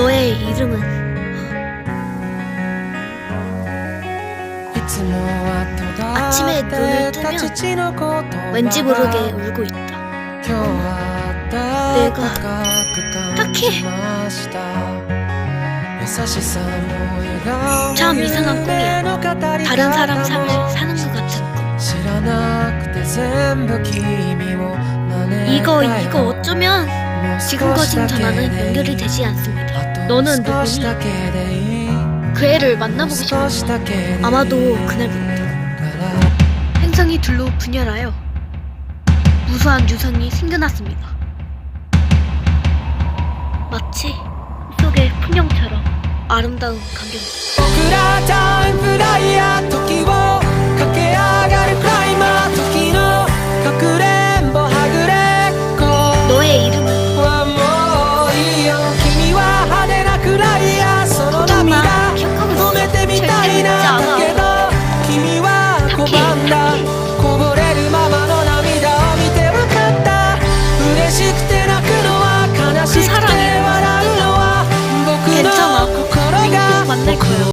너의 이름은 아침에 눈을 뜨면 왠지 모르게 울고 있다. 내가 딱히 참 이상한 꿈이야. 다른 사람 삶을 사는 것 같은 꿈. 이거 이거 어쩌면 지금 거진 전화는 연결이 되지 않습니다. 너는 누구니? 그 애를 만나보고 싶었어. 아마도 그날부터 행성이 둘로 분열하여 무수한 유성이 생겨났습니다. 마치 속의 풍경처럼 아름다운 광경.